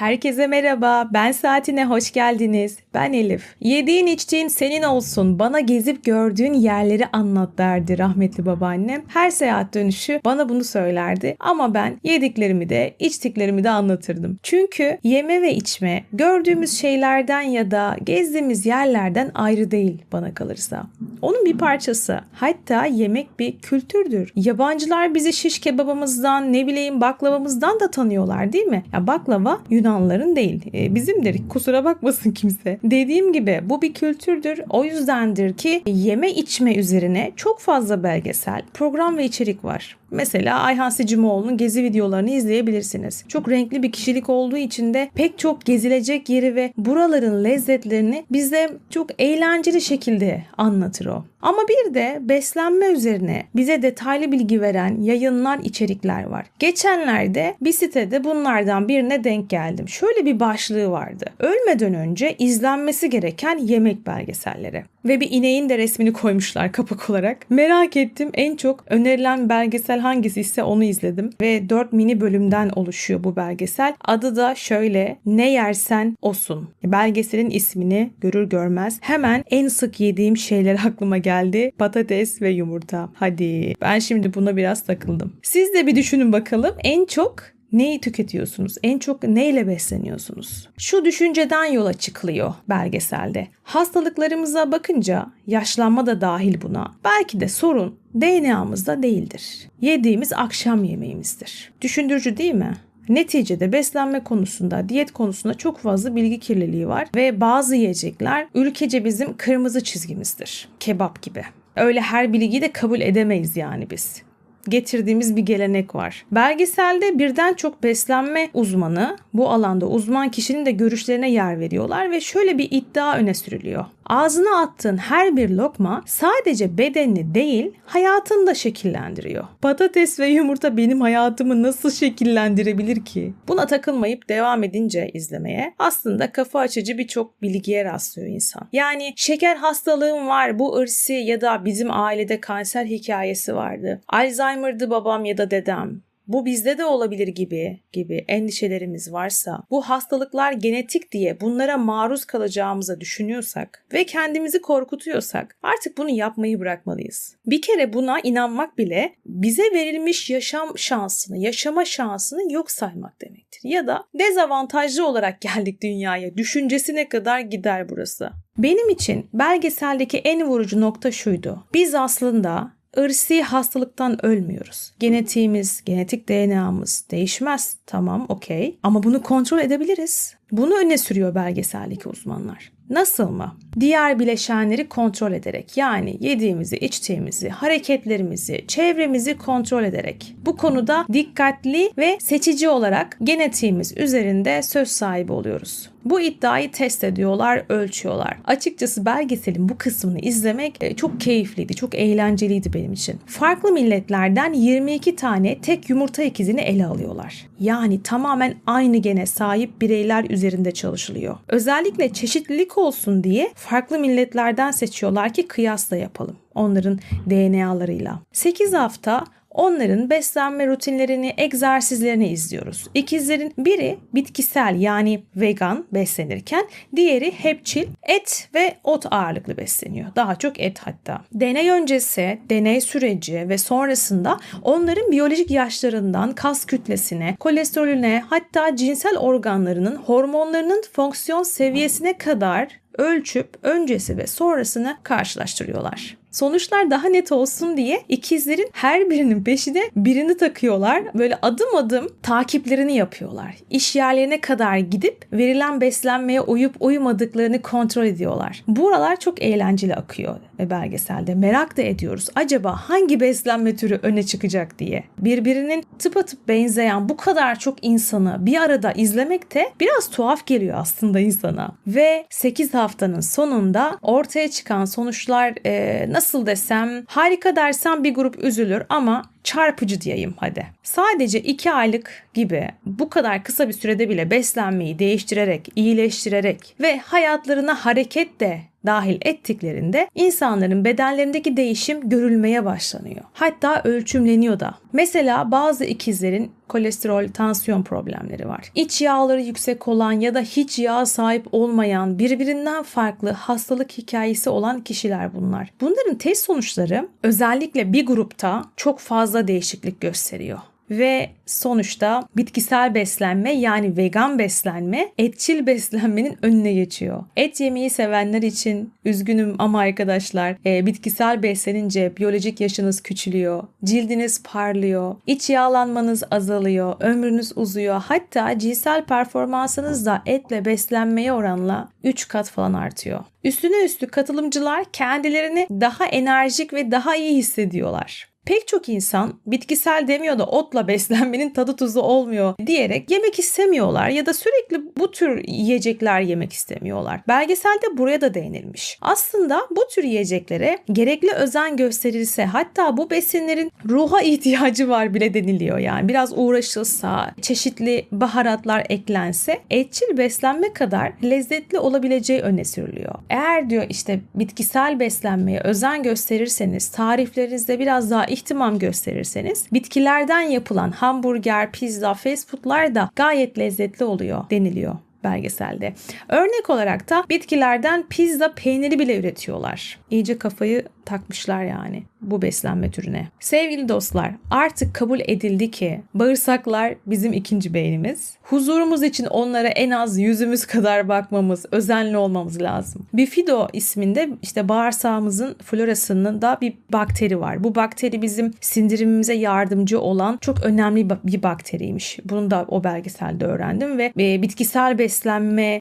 Herkese merhaba, ben Saatine hoş geldiniz. Ben Elif. Yediğin içtiğin senin olsun, bana gezip gördüğün yerleri anlat derdi rahmetli babaannem. Her seyahat dönüşü bana bunu söylerdi ama ben yediklerimi de içtiklerimi de anlatırdım. Çünkü yeme ve içme gördüğümüz şeylerden ya da gezdiğimiz yerlerden ayrı değil bana kalırsa. Onun bir parçası. Hatta yemek bir kültürdür. Yabancılar bizi şiş kebabımızdan ne bileyim baklavamızdan da tanıyorlar değil mi? Ya baklava Yunanların değil. E, bizimdir. Kusura bakmasın kimse. Dediğim gibi bu bir kültürdür. O yüzdendir ki yeme içme üzerine çok fazla belgesel, program ve içerik var. Mesela Ayhan Sicimoğlu'nun gezi videolarını izleyebilirsiniz. Çok renkli bir kişilik olduğu için de pek çok gezilecek yeri ve buraların lezzetlerini bize çok eğlenceli şekilde anlatır o. Ama bir de beslenme üzerine bize detaylı bilgi veren yayınlar, içerikler var. Geçenlerde bir sitede bunlardan birine denk geldim. Şöyle bir başlığı vardı. Ölmeden önce izlenmesi gereken yemek belgeselleri. Ve bir ineğin de resmini koymuşlar kapak olarak. Merak ettim en çok önerilen belgesel hangisi ise onu izledim. Ve 4 mini bölümden oluşuyor bu belgesel. Adı da şöyle Ne Yersen Osun. Belgeselin ismini görür görmez hemen en sık yediğim şeyler aklıma geldi. Patates ve yumurta. Hadi ben şimdi buna biraz takıldım. Siz de bir düşünün bakalım en çok Neyi tüketiyorsunuz? En çok neyle besleniyorsunuz? Şu düşünceden yola çıkılıyor belgeselde. Hastalıklarımıza bakınca yaşlanma da dahil buna. Belki de sorun DNA'mızda değildir. Yediğimiz akşam yemeğimizdir. Düşündürücü değil mi? Neticede beslenme konusunda, diyet konusunda çok fazla bilgi kirliliği var ve bazı yiyecekler ülkece bizim kırmızı çizgimizdir. Kebap gibi. Öyle her bilgiyi de kabul edemeyiz yani biz getirdiğimiz bir gelenek var. Belgeselde birden çok beslenme uzmanı bu alanda uzman kişinin de görüşlerine yer veriyorlar ve şöyle bir iddia öne sürülüyor. Ağzına attığın her bir lokma sadece bedenini değil hayatını da şekillendiriyor. Patates ve yumurta benim hayatımı nasıl şekillendirebilir ki? Buna takılmayıp devam edince izlemeye aslında kafa açıcı birçok bilgiye rastlıyor insan. Yani şeker hastalığım var bu ırsi ya da bizim ailede kanser hikayesi vardı. Alzheimer'dı babam ya da dedem bu bizde de olabilir gibi gibi endişelerimiz varsa, bu hastalıklar genetik diye bunlara maruz kalacağımızı düşünüyorsak ve kendimizi korkutuyorsak artık bunu yapmayı bırakmalıyız. Bir kere buna inanmak bile bize verilmiş yaşam şansını, yaşama şansını yok saymak demektir. Ya da dezavantajlı olarak geldik dünyaya düşüncesine kadar gider burası. Benim için belgeseldeki en vurucu nokta şuydu. Biz aslında ırsi hastalıktan ölmüyoruz. Genetiğimiz, genetik DNA'mız değişmez. Tamam, okey. Ama bunu kontrol edebiliriz. Bunu öne sürüyor belgeseldeki uzmanlar. Nasıl mı? Diğer bileşenleri kontrol ederek yani yediğimizi, içtiğimizi, hareketlerimizi, çevremizi kontrol ederek. Bu konuda dikkatli ve seçici olarak genetiğimiz üzerinde söz sahibi oluyoruz. Bu iddiayı test ediyorlar, ölçüyorlar. Açıkçası belgeselin bu kısmını izlemek e, çok keyifliydi, çok eğlenceliydi benim için. Farklı milletlerden 22 tane tek yumurta ikizini ele alıyorlar. Yani tamamen aynı gene sahip bireyler üzerinde çalışılıyor. Özellikle çeşitlilik olsun diye farklı milletlerden seçiyorlar ki kıyasla yapalım onların DNA'larıyla. 8 hafta Onların beslenme rutinlerini, egzersizlerini izliyoruz. İkizlerin biri bitkisel yani vegan beslenirken diğeri hepçil et ve ot ağırlıklı besleniyor. Daha çok et hatta. Deney öncesi, deney süreci ve sonrasında onların biyolojik yaşlarından kas kütlesine, kolesterolüne hatta cinsel organlarının hormonlarının fonksiyon seviyesine kadar ölçüp öncesi ve sonrasını karşılaştırıyorlar. Sonuçlar daha net olsun diye ikizlerin her birinin peşine birini takıyorlar. Böyle adım adım takiplerini yapıyorlar. İş yerlerine kadar gidip verilen beslenmeye uyup uyumadıklarını kontrol ediyorlar. Buralar çok eğlenceli akıyor belgeselde. Merak da ediyoruz. Acaba hangi beslenme türü öne çıkacak diye. Birbirinin tıpatıp benzeyen bu kadar çok insanı bir arada izlemek de biraz tuhaf geliyor aslında insana. Ve 8 haftanın sonunda ortaya çıkan sonuçlar e, nasıl desem harika dersem bir grup üzülür ama çarpıcı diyeyim hadi. Sadece 2 aylık gibi bu kadar kısa bir sürede bile beslenmeyi değiştirerek, iyileştirerek ve hayatlarına hareket de dahil ettiklerinde insanların bedenlerindeki değişim görülmeye başlanıyor. Hatta ölçümleniyor da. Mesela bazı ikizlerin kolesterol, tansiyon problemleri var. İç yağları yüksek olan ya da hiç yağ sahip olmayan, birbirinden farklı hastalık hikayesi olan kişiler bunlar. Bunların test sonuçları özellikle bir grupta çok fazla değişiklik gösteriyor ve sonuçta bitkisel beslenme yani vegan beslenme etçil beslenmenin önüne geçiyor. Et yemeyi sevenler için üzgünüm ama arkadaşlar e, bitkisel beslenince biyolojik yaşınız küçülüyor, cildiniz parlıyor, iç yağlanmanız azalıyor, ömrünüz uzuyor. Hatta cinsel performansınız da etle beslenmeye oranla 3 kat falan artıyor. Üstüne üstü katılımcılar kendilerini daha enerjik ve daha iyi hissediyorlar. Pek çok insan bitkisel demiyor da otla beslenmenin tadı tuzu olmuyor diyerek yemek istemiyorlar ya da sürekli bu tür yiyecekler yemek istemiyorlar. Belgeselde buraya da değinilmiş. Aslında bu tür yiyeceklere gerekli özen gösterilse hatta bu besinlerin ruha ihtiyacı var bile deniliyor. Yani biraz uğraşılsa, çeşitli baharatlar eklense etçil beslenme kadar lezzetli olabileceği öne sürülüyor. Eğer diyor işte bitkisel beslenmeye özen gösterirseniz tariflerinizde biraz daha ihtimam gösterirseniz bitkilerden yapılan hamburger, pizza, fast foodlar da gayet lezzetli oluyor deniliyor belgeselde. Örnek olarak da bitkilerden pizza peyniri bile üretiyorlar. İyice kafayı takmışlar yani bu beslenme türüne. Sevgili dostlar artık kabul edildi ki bağırsaklar bizim ikinci beynimiz. Huzurumuz için onlara en az yüzümüz kadar bakmamız, özenli olmamız lazım. Bifido isminde işte bağırsağımızın florasının da bir bakteri var. Bu bakteri bizim sindirimimize yardımcı olan çok önemli bir bakteriymiş. Bunu da o belgeselde öğrendim ve e, bitkisel beslenme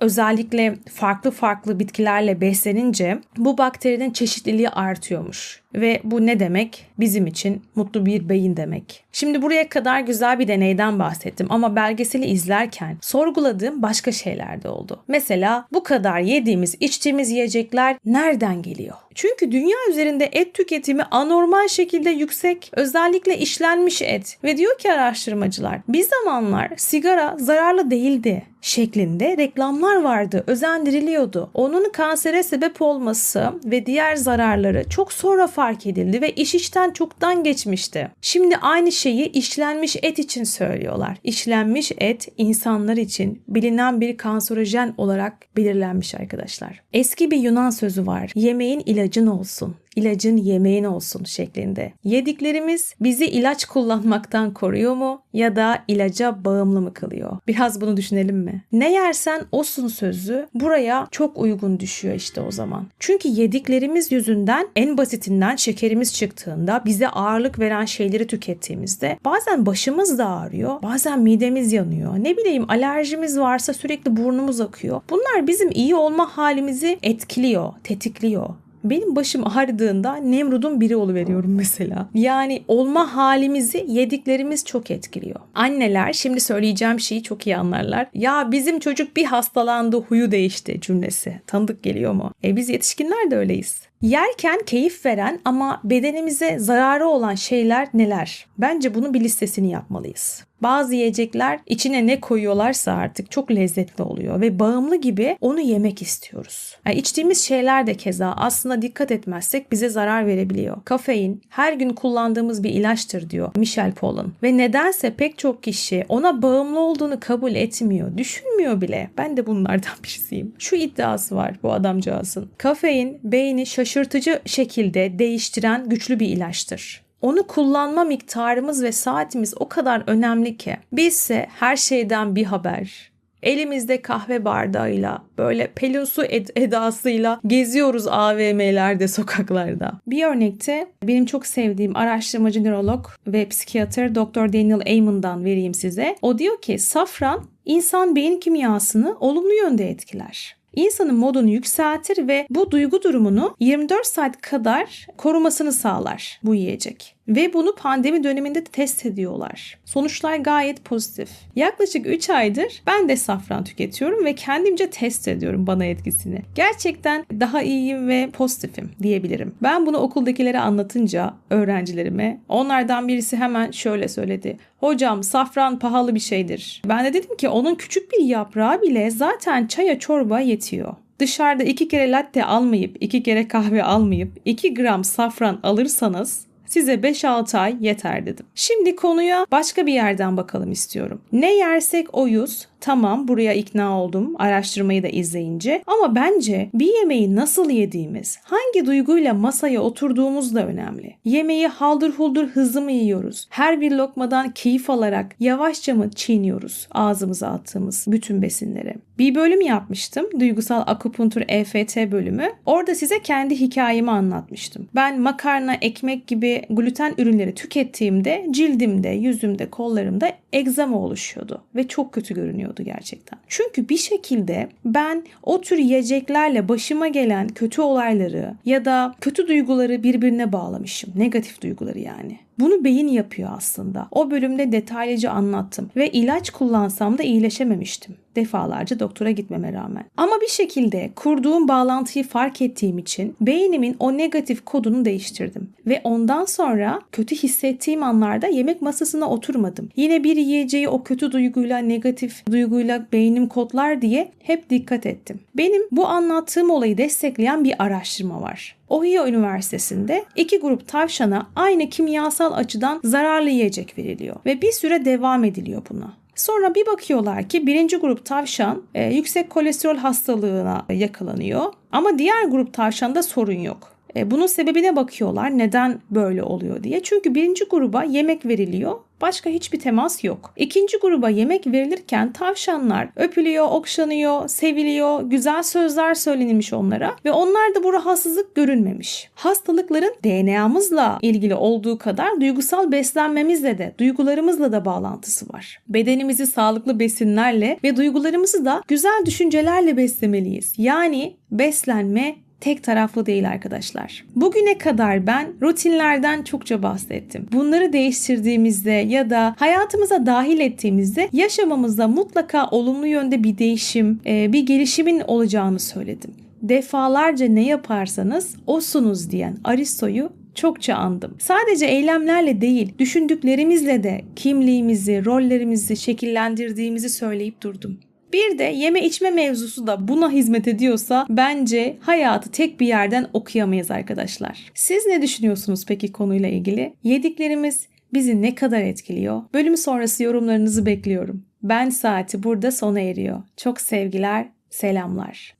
özellikle farklı farklı bitkilerle beslenince bu bakterinin çeşitliliği artıyormuş. Ve bu ne demek? Bizim için mutlu bir beyin demek. Şimdi buraya kadar güzel bir deneyden bahsettim ama belgeseli izlerken sorguladığım başka şeyler de oldu. Mesela bu kadar yediğimiz, içtiğimiz yiyecekler nereden geliyor? Çünkü dünya üzerinde et tüketimi anormal şekilde yüksek. Özellikle işlenmiş et. Ve diyor ki araştırmacılar bir zamanlar sigara zararlı değildi şeklinde reklamlar vardı, özendiriliyordu. Onun kansere sebep olması ve diğer zararları çok sonra fark edildi ve iş işten çoktan geçmişti. Şimdi aynı şeyi işlenmiş et için söylüyorlar. İşlenmiş et insanlar için bilinen bir kanserojen olarak belirlenmiş arkadaşlar. Eski bir Yunan sözü var. Yemeğin ilacın olsun ilacın yemeğin olsun şeklinde. Yediklerimiz bizi ilaç kullanmaktan koruyor mu ya da ilaca bağımlı mı kılıyor? Biraz bunu düşünelim mi? Ne yersen olsun sözü buraya çok uygun düşüyor işte o zaman. Çünkü yediklerimiz yüzünden en basitinden şekerimiz çıktığında bize ağırlık veren şeyleri tükettiğimizde bazen başımız da ağrıyor, bazen midemiz yanıyor. Ne bileyim alerjimiz varsa sürekli burnumuz akıyor. Bunlar bizim iyi olma halimizi etkiliyor, tetikliyor. Benim başım ağrıdığında Nemrud'un biri oluveriyorum mesela. Yani olma halimizi yediklerimiz çok etkiliyor. Anneler şimdi söyleyeceğim şeyi çok iyi anlarlar. Ya bizim çocuk bir hastalandı huyu değişti cümlesi. Tanıdık geliyor mu? E biz yetişkinler de öyleyiz. Yerken keyif veren ama bedenimize zararı olan şeyler neler? Bence bunun bir listesini yapmalıyız. Bazı yiyecekler içine ne koyuyorlarsa artık çok lezzetli oluyor ve bağımlı gibi onu yemek istiyoruz. Yani içtiğimiz şeyler de keza aslında dikkat etmezsek bize zarar verebiliyor. Kafein her gün kullandığımız bir ilaçtır diyor Michel Pollan ve nedense pek çok kişi ona bağımlı olduğunu kabul etmiyor, düşünmüyor bile. Ben de bunlardan birisiyim. Şu iddiası var bu adamcağızın. Kafein beyni şaşırtıcı şekilde değiştiren güçlü bir ilaçtır. Onu kullanma miktarımız ve saatimiz o kadar önemli ki. Bizse her şeyden bir haber. Elimizde kahve bardağıyla böyle pelunsu ed- edasıyla geziyoruz AVM'lerde sokaklarda. Bir örnekte benim çok sevdiğim araştırmacı nörolog ve psikiyatr Dr. Daniel Amen'dan vereyim size. O diyor ki safran insan beyin kimyasını olumlu yönde etkiler insanın modunu yükseltir ve bu duygu durumunu 24 saat kadar korumasını sağlar bu yiyecek. Ve bunu pandemi döneminde de test ediyorlar. Sonuçlar gayet pozitif. Yaklaşık 3 aydır ben de safran tüketiyorum ve kendimce test ediyorum bana etkisini. Gerçekten daha iyiyim ve pozitifim diyebilirim. Ben bunu okuldakilere anlatınca öğrencilerime onlardan birisi hemen şöyle söyledi. Hocam safran pahalı bir şeydir. Ben de dedim ki onun küçük bir yaprağı bile zaten çaya çorba yetiyor. Dışarıda iki kere latte almayıp, iki kere kahve almayıp, 2 gram safran alırsanız size 5-6 ay yeter dedim. Şimdi konuya başka bir yerden bakalım istiyorum. Ne yersek oyuz, Tamam buraya ikna oldum araştırmayı da izleyince ama bence bir yemeği nasıl yediğimiz, hangi duyguyla masaya oturduğumuz da önemli. Yemeği haldır huldur hızlı mı yiyoruz? Her bir lokmadan keyif alarak yavaşça mı çiğniyoruz ağzımıza attığımız bütün besinleri? Bir bölüm yapmıştım. Duygusal akupunktur EFT bölümü. Orada size kendi hikayemi anlatmıştım. Ben makarna, ekmek gibi gluten ürünleri tükettiğimde cildimde, yüzümde, kollarımda egzama oluşuyordu ve çok kötü görünüyordu gerçekten. Çünkü bir şekilde ben o tür yiyeceklerle başıma gelen kötü olayları ya da kötü duyguları birbirine bağlamışım. Negatif duyguları yani. Bunu beyin yapıyor aslında. O bölümde detaylıca anlattım ve ilaç kullansam da iyileşememiştim. Defalarca doktora gitmeme rağmen. Ama bir şekilde kurduğum bağlantıyı fark ettiğim için beynimin o negatif kodunu değiştirdim. Ve ondan sonra kötü hissettiğim anlarda yemek masasına oturmadım. Yine bir yiyeceği o kötü duyguyla, negatif duyguyla beynim kodlar diye hep dikkat ettim. Benim bu anlattığım olayı destekleyen bir araştırma var. Ohio Üniversitesi'nde iki grup tavşana aynı kimyasal açıdan zararlı yiyecek veriliyor ve bir süre devam ediliyor buna. Sonra bir bakıyorlar ki birinci grup tavşan e, yüksek kolesterol hastalığına yakalanıyor ama diğer grup tavşanda sorun yok. E, bunun sebebine bakıyorlar neden böyle oluyor diye. Çünkü birinci gruba yemek veriliyor Başka hiçbir temas yok. İkinci gruba yemek verilirken tavşanlar öpülüyor, okşanıyor, seviliyor, güzel sözler söylenilmiş onlara ve onlarda bu rahatsızlık görünmemiş. Hastalıkların DNA'mızla ilgili olduğu kadar duygusal beslenmemizle de, duygularımızla da bağlantısı var. Bedenimizi sağlıklı besinlerle ve duygularımızı da güzel düşüncelerle beslemeliyiz. Yani beslenme tek taraflı değil arkadaşlar. Bugüne kadar ben rutinlerden çokça bahsettim. Bunları değiştirdiğimizde ya da hayatımıza dahil ettiğimizde yaşamamızda mutlaka olumlu yönde bir değişim, e, bir gelişimin olacağını söyledim. Defalarca ne yaparsanız osunuz diyen Aristo'yu çokça andım. Sadece eylemlerle değil, düşündüklerimizle de kimliğimizi, rollerimizi şekillendirdiğimizi söyleyip durdum. Bir de yeme içme mevzusu da buna hizmet ediyorsa bence hayatı tek bir yerden okuyamayız arkadaşlar. Siz ne düşünüyorsunuz peki konuyla ilgili? Yediklerimiz bizi ne kadar etkiliyor? Bölüm sonrası yorumlarınızı bekliyorum. Ben saati burada sona eriyor. Çok sevgiler, selamlar.